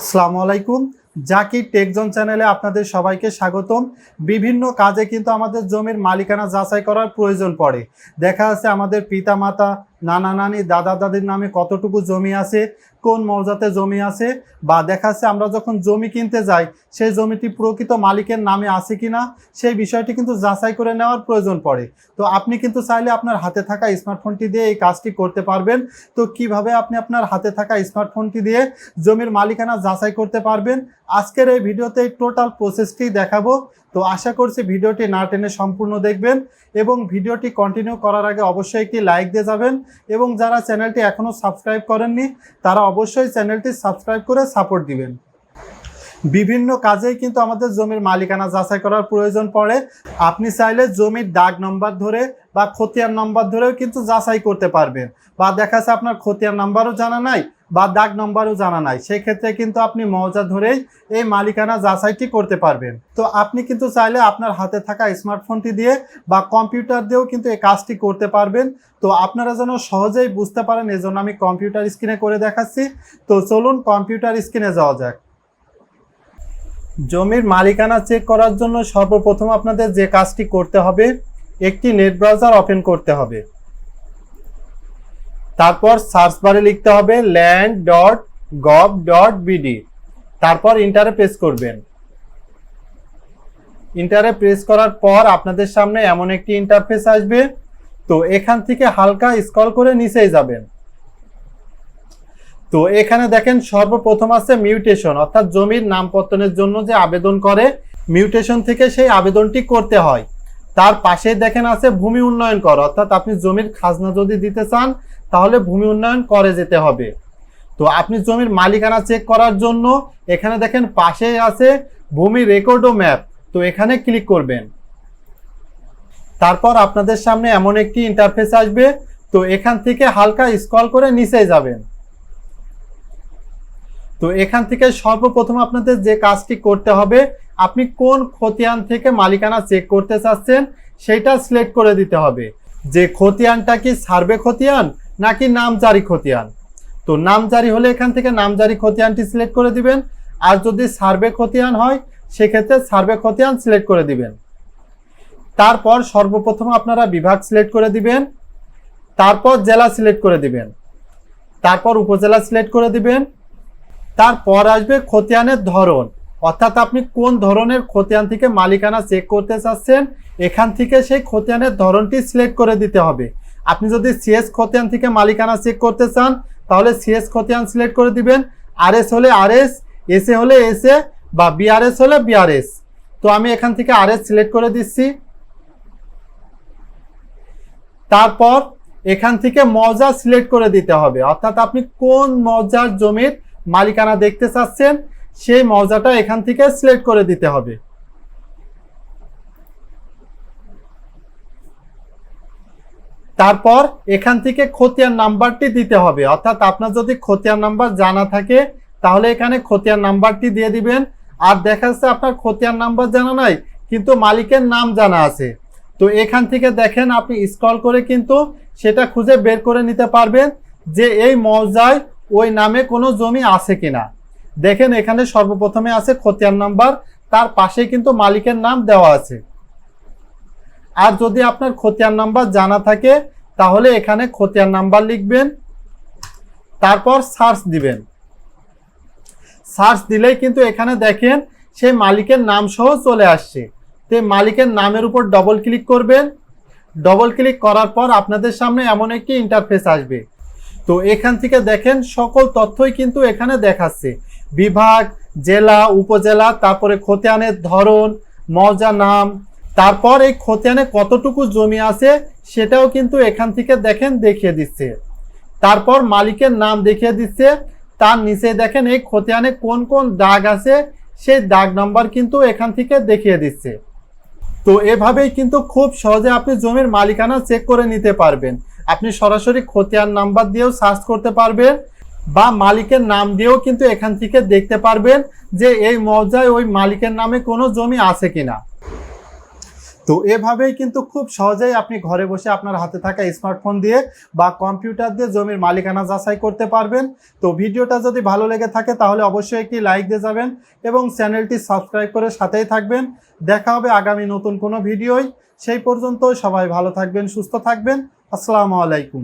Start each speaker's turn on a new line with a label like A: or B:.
A: আসসালামু আলাইকুম। জাকি টেকজন চ্যানেলে আপনাদের সবাইকে স্বাগতম। বিভিন্ন কাজে কিন্তু আমাদের জমির মালিকানা যাচাই করার প্রয়োজন পড়ে। দেখা আছে আমাদের পিতামাতা নানা নানি, দাদা দাদির নামে কতটুকু জমি আছে, কোন মৌজাতে জমি আছে, বা দেখাচ্ছে আমরা যখন জমি কিনতে যাই, সেই জমিটি প্রকৃত মালিকের নামে আছে কিনা, সেই বিষয়টি কিন্তু যাচাই করে নেওয়ার প্রয়োজন পড়ে। তো আপনি কিন্তু চাইলে আপনার হাতে থাকা স্মার্টফোনটি দিয়ে এই কাজটি করতে পারবেন। তো কীভাবে আপনি আপনার হাতে থাকা স্মার্টফোনটি দিয়ে জমির মালিকানা যাচাই করতে পারবেন, আজকের এই ভিডিওতে টোটাল প্রসেসটি দেখাবো। তো আশা করছি ভিডিওটি না টেনে সম্পূর্ণ দেখবেন এবং ভিডিওটি কন্টিনিউ করার আগে অবশ্যই একটি লাইক দিয়ে যাবেন। এবং যারা চ্যানেলটি এখনও সাবস্ক্রাইব করেননি, তারা অবশ্যই চ্যানেলটি সাবস্ক্রাইব করে সাপোর্ট দিবেন। বিভিন্ন কাজেই কিন্তু আমাদের জমির মালিকানা যাচাই করার প্রয়োজন পড়ে। আপনি চাইলে জমির দাগ নম্বর ধরে বা খতিয়ান নম্বর ধরেও কিন্তু যাচাই করতে পারবেন। বা দেখা যাচ্ছে আপনার খতিয়ান নাম্বারও জানা নাই বা দাগ নম্বরও জানা নাই। সেক্ষেত্রে কিন্তু আপনি মৌজা ধরেই এই মালিকানা যাচাইটি করতে পারবেন। তো আপনি কিন্তু চাইলে আপনার হাতে থাকা স্মার্টফোনটি দিয়ে বা কম্পিউটার দিয়েও কিন্তু এই কাজটি করতে পারবেন। তো আপনারা যেন সহজেই বুঝতে পারেন, এজন্য আমি কম্পিউটার স্ক্রিনে করে দেখাচ্ছি। তো চলুন কম্পিউটার স্ক্রিনে যাওয়া যাক। জমির মালিকানা চেক করার জন্য সর্বপ্রথম আপনাদের যে কাজটি করতে হবে, একটি নেট ব্রাউজার ওপেন করতে হবে। তারপর সার্চ বারে লিখতে হবে land dot gov dot BD তারপর ইন্টারে প্রেস করবেন। ইন্টারে প্রেস করার পর আপনাদের সামনে এমন একটি ইন্টারফেস আসবে। তো এখান থেকে হালকা স্ক্রল করে নিচেই যাবেন। তো এখানে দেখেন সর্বপ্রথম আছে মিউটেশন অর্থাৎ জমির নামপত্তনের জন্য যে আবেদন করে মিউটেশন থেকে সেই আবেদনটি করতে হয়। তার পাশে দেখেন আছে ভূমি উন্নয়ন কর, অর্থাৎ আপনি জমির খাজনা যদি দিতে চান তাহলে ভূমি উন্নয়ন করে যেতে হবে। তো আপনি জমির মালিকানা চেক করার জন্য এখানে দেখেন পাশে আছে ভূমি রেকর্ড ও ম্যাপ তো এখানে ক্লিক করবেন। তারপর আপনাদের সামনে এমন একটি ইন্টারফেস আসবে। তো এখান থেকে হালকা স্ক্রল করে নিচে যাবেন। তো এখান থেকে সর্বপ্রথম আপনাদের যে কাজটি করতে হবে, আপনি কোন খতিয়ান থেকে মালিকানা চেক করতে চাচ্ছেন, সেটা সিলেক্ট করে দিতে হবে। যে খতিয়ানটা কি সার্ভে খতিয়ান নাকি নামজারি খতিয়ান? তো নামজারি হলে এখান থেকে নামজারি খতিয়ানটি সিলেক্ট করে দিবেন। আর যদি সার্ভে খতিয়ান হয়, সেক্ষেত্রে সার্ভে খতিয়ান সিলেক্ট করে দিবেন। তারপর সর্বপ্রথম আপনারা বিভাগ সিলেক্ট করে দিবেন। তারপর জেলা সিলেক্ট করে দিবেন। তারপর উপজেলা সিলেক্ট করে দিবেন। তারপর আসবে খতিয়ানের ধরন। অর্থাৎ আপনি কোন ধরনের খতিয়ান থেকে মালিকানা চেক করতে চাচ্ছেন, এখান থেকে সেই খতিয়ানের ধরনটি সিলেক্ট করে দিতে হবে। আপনি যদি সিএস খতিয়ান থেকে মালিকানা চেক করতে চান, তাহলে সিএস খতিয়ান সিলেক্ট করে দিবেন। আর এস হলে আর এস এসএ হলে এসএ বা বিআরএস হলে বিআরএস তো আমি এখান থেকে আর এস সিলেক্ট করে দিচ্ছি। তারপর এখান থেকে মজা সিলেক্ট করে দিতে হবে। অর্থাৎ আপনি কোন মজার জমির মালিকানা দেখতে চাচ্ছেন, সেই মজাটা এখান থেকে সিলেক্ট করে দিতে হবে। তারপর এখান থেকে খতিয়ান নাম্বারটি দিতে হবে। অর্থাৎ আপনার যদি খতিয়ান নাম্বার জানা থাকে, তাহলে এখানে খতিয়ান নাম্বারটি দিয়ে দিবেন। আর দেখা যাচ্ছে আপনার খতিয়ান নাম্বার জানা নাই, কিন্তু মালিকের নাম জানা আছে। তো এখান থেকে দেখেন আপনি স্কল করে কিন্তু সেটা খুঁজে বের করে নিতে পারবেন যে এই মৌজায় ওই নামে কোনো জমি আছে কিনা। দেখেন এখানে সর্বপ্রথমে আছে খতিয়ান নাম্বার, তার পাশে কিন্তু মালিকের নাম দেওয়া আছে। আর যদি আপনার খতিয়ান নাম্বার জানা থাকে, তাহলে এখানে খতিয়ান নাম্বার লিখবেন, তারপর সার্চ দিবেন। সার্চ দিলেই কিন্তু এখানে দেখেন সেই মালিকের নাম সহ চলে আসছে। তো মালিকের নামের উপর ডবল ক্লিক করবেন। ডবল ক্লিক করার পর আপনাদের সামনে এমন একটি ইন্টারফেস আসবে। তো এখান থেকে দেখেন সকল তথ্যই কিন্তু এখানে দেখাচ্ছে। বিভাগ, জেলা, উপজেলা, তারপরে খতিয়ানের ধরন মৌজা নাম তারপর এই খতিয়ানে কতটুকু জমি আছে সেটাও কিন্তু এখান থেকে দেখেন, দেখিয়ে দিচ্ছে। তারপর মালিকের নাম দেখিয়ে দিচ্ছে। তার নিচে দেখেন, এই খতিয়ানে কোন কোন দাগ আছে, সেই দাগ নাম্বার কিন্তু এখান থেকে দেখিয়ে দিচ্ছে। তো এভাবেই কিন্তু খুব সহজে আপনি জমির মালিকানা চেক করে নিতে পারবেন। আপনি সরাসরি খতিয়ান নাম্বার দিয়েও সার্চ করতে পারবেন বা মালিকের নাম দিয়েও কিন্তু এখান থেকে দেখতে পারবেন যে এই মৌজায় ওই মালিকের নামে কোনো জমি আছে কিনা। তো এভাবেই কিন্তু খুব সহজেই আপনি ঘরে বসে আপনার হাতে থাকা স্মার্টফোন দিয়ে বা কম্পিউটার দিয়ে জমির মালিকানা যাচাই করতে পারবেন। তো ভিডিওটা যদি ভালো লেগে থাকে তাহলে অবশ্যই একটি লাইক দিয়ে যাবেন এবং চ্যানেলটি সাবস্ক্রাইব করে সাথেই থাকবেন। দেখা হবে আগামী নতুন কোনো ভিডিওই সেই পর্যন্ত সবাই ভালো থাকবেন, সুস্থ থাকবেন। আসসালামু আলাইকুম।